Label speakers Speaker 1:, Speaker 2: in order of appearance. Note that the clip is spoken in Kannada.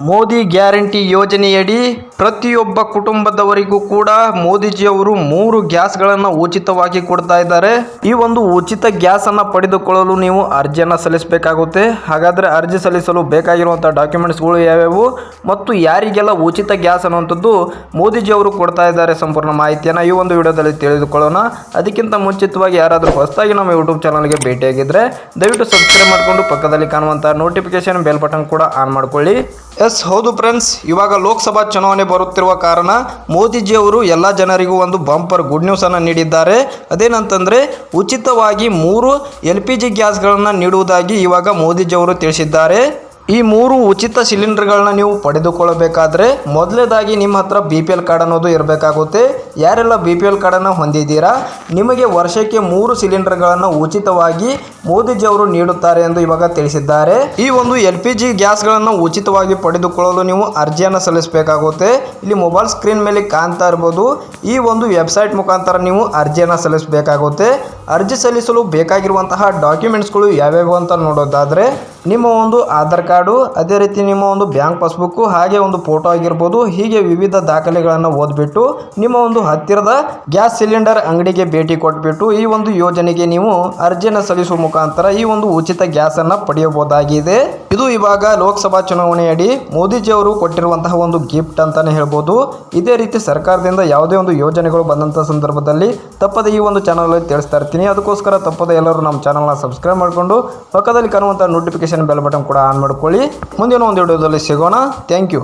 Speaker 1: ಮೋದಿ ಗ್ಯಾರಂಟಿ ಯೋಜನೆಯಡಿ ಪ್ರತಿಯೊಬ್ಬ ಕುಟುಂಬದವರಿಗೂ ಕೂಡ ಮೋದಿಜಿಯವರು ಮೂರು ಗ್ಯಾಸ್ಗಳನ್ನು ಉಚಿತವಾಗಿ ಕೊಡ್ತಾ ಇದ್ದಾರೆ. ಈ ಒಂದು ಉಚಿತ ಗ್ಯಾಸ್ ಅನ್ನ ಪಡೆದುಕೊಳ್ಳಲು ನೀವು ಅರ್ಜಿಯನ್ನು ಸಲ್ಲಿಸಬೇಕಾಗುತ್ತೆ. ಹಾಗಾದ್ರೆ ಅರ್ಜಿ ಸಲ್ಲಿಸಲು ಬೇಕಾಗಿರುವಂಥ ಡಾಕ್ಯುಮೆಂಟ್ಸ್ಗಳು ಯಾವ್ಯಾವು ಮತ್ತು ಯಾರಿಗೆಲ್ಲ ಉಚಿತ ಗ್ಯಾಸ್ ಅನ್ನುವಂಥದ್ದು ಮೋದಿಜಿಯವರು ಕೊಡ್ತಾ ಇದ್ದಾರೆ ಸಂಪೂರ್ಣ ಮಾಹಿತಿಯನ್ನು ಈ ಒಂದು ವಿಡಿಯೋದಲ್ಲಿ ತಿಳಿದುಕೊಳ್ಳೋಣ. ಅದಕ್ಕಿಂತ ಮುಂಚಿತವಾಗಿ ಯಾರಾದರೂ ಹೊಸದಾಗಿ ನಮ್ಮ ಯೂಟ್ಯೂಬ್ ಚಾನಲ್ಗೆ ಭೇಟಿಯಾಗಿದ್ದರೆ ದಯವಿಟ್ಟು ಸಬ್ಸ್ಕ್ರೈಬ್ ಮಾಡಿಕೊಂಡು ಪಕ್ಕದಲ್ಲಿ ಕಾಣುವಂಥ ನೋಟಿಫಿಕೇಶನ್ ಬೆಲ್ ಬಟನ್ ಕೂಡ ಆನ್ ಮಾಡ್ಕೊಳ್ಳಿ. ಎಸ್ ಹೌದು ಫ್ರೆಂಡ್ಸ್, ಇವಾಗ ಲೋಕಸಭಾ ಚುನಾವಣೆ ಬರುತ್ತಿರುವ ಕಾರಣ ಮೋದಿಜಿ ಅವರು ಎಲ್ಲ ಜನರಿಗೂ ಒಂದು ಬಂಪರ್ ಗುಡ್ ನ್ಯೂಸನ್ನು ನೀಡಿದ್ದಾರೆ. ಅದೇನಂತಂದರೆ, ಉಚಿತವಾಗಿ ಮೂರು ಎಲ್ ಪಿ ಜಿ ಗ್ಯಾಸ್ಗಳನ್ನು ನೀಡುವುದಾಗಿ ಇವಾಗ ಮೋದಿಜಿಯವರು ತಿಳಿಸಿದ್ದಾರೆ. ಈ ಮೂರು ಉಚಿತ ಸಿಲಿಂಡರ್ಗಳನ್ನ ನೀವು ಪಡೆದುಕೊಳ್ಳಬೇಕಾದ್ರೆ ಮೊದಲೇದಾಗಿ ನಿಮ್ಮ ಹತ್ರ ಬಿ ಪಿ ಎಲ್ ಕಾರ್ಡ್ ಅನ್ನೋದು ಇರಬೇಕಾಗುತ್ತೆ. ಯಾರೆಲ್ಲ ಬಿ ಪಿ ಎಲ್ ಕಾರ್ಡನ್ನು ಹೊಂದಿದ್ದೀರಾ, ನಿಮಗೆ ವರ್ಷಕ್ಕೆ ಮೂರು ಸಿಲಿಂಡರ್ಗಳನ್ನು ಉಚಿತವಾಗಿ ಮೋದಿಜಿ ಅವರು ನೀಡುತ್ತಾರೆ ಎಂದು ಇವಾಗ ತಿಳಿಸಿದ್ದಾರೆ. ಈ ಒಂದು ಎಲ್ ಪಿ ಜಿ ಗ್ಯಾಸ್ಗಳನ್ನು ಉಚಿತವಾಗಿ ಪಡೆದುಕೊಳ್ಳಲು ನೀವು ಅರ್ಜಿಯನ್ನು ಸಲ್ಲಿಸಬೇಕಾಗುತ್ತೆ. ಇಲ್ಲಿ ಮೊಬೈಲ್ ಸ್ಕ್ರೀನ್ ಮೇಲೆ ಕಾಣ್ತಾ ಇರ್ಬೋದು. ಈ ಒಂದು ವೆಬ್ಸೈಟ್ ಮುಖಾಂತರ ನೀವು ಅರ್ಜಿಯನ್ನು ಸಲ್ಲಿಸಬೇಕಾಗುತ್ತೆ. ಅರ್ಜಿ ಸಲ್ಲಿಸಲು ಬೇಕಾಗಿರುವಂತಹ ಡಾಕ್ಯುಮೆಂಟ್ಸ್ಗಳು ಯಾವ್ಯಾವು ಅಂತ ನೋಡೋದಾದರೆ ನಿಮ್ಮ ಒಂದು ಆಧಾರ್ ಕಾರ್ಡು, ಅದೇ ರೀತಿ ನಿಮ್ಮ ಒಂದು ಬ್ಯಾಂಕ್ ಪಾಸ್ಬುಕ್ಕು, ಹಾಗೆ ಒಂದು ಫೋಟೋ ಆಗಿರ್ಬೋದು, ಹೀಗೆ ವಿವಿಧ ದಾಖಲೆಗಳನ್ನು ಓದ್ಬಿಟ್ಟು, ನಿಮ್ಮ ಒಂದು ಹತ್ತಿರದ ಗ್ಯಾಸ್ ಸಿಲಿಂಡರ್ ಅಂಗಡಿಗೆ ಭೇಟಿ ಕೊಟ್ಬಿಟ್ಟು, ಈ ಒಂದು ಯೋಜನೆಗೆ ನೀವು ಅರ್ಜಿಯನ್ನು ಸಲ್ಲಿಸುವ ಮುಖಾಂತರ ಈ ಒಂದು ಉಚಿತ ಗ್ಯಾಸನ್ನು ಪಡೆಯಬಹುದಾಗಿದೆ. ಇದು ಇವಾಗ ಲೋಕಸಭಾ ಚುನಾವಣೆಯಡಿ ಮೋದಿಜಿಯವರು ಕೊಟ್ಟಿರುವಂತಹ ಒಂದು ಗಿಫ್ಟ್ ಅಂತಾನೆ ಹೇಳ್ಬೋದು. ಇದೇ ರೀತಿ ಸರ್ಕಾರದಿಂದ ಯಾವುದೇ ಒಂದು ಯೋಜನೆಗಳು ಬಂದಂಥ ಸಂದರ್ಭದಲ್ಲಿ ತಪ್ಪದೆ ಈ ಒಂದು ಚಾನಲ್ ತಿಳಿಸ್ತಾ ಇರ್ತೀನಿ. ಅದಕ್ಕೋಸ್ಕರ ತಪ್ಪದೆ ಎಲ್ಲರೂ ನಮ್ಮ ಚಾನಲ್ನ ಸಬ್ಸ್ಕ್ರೈಬ್ ಮಾಡಿಕೊಂಡು, ಪಕ್ಕದಲ್ಲಿ ಕಾಣುವಂಥ ನೋಟಿಫಿಕೇಶನ್ ಬೆಲ್ ಬಟನ್ ಕೂಡ ಆನ್ ಮಾಡ್ಕೊಳ್ಳಿ. ಮುಂದಿನ ಒಂದು ವಿಡಿಯೋದಲ್ಲಿ ಸಿಗೋಣ. Thank you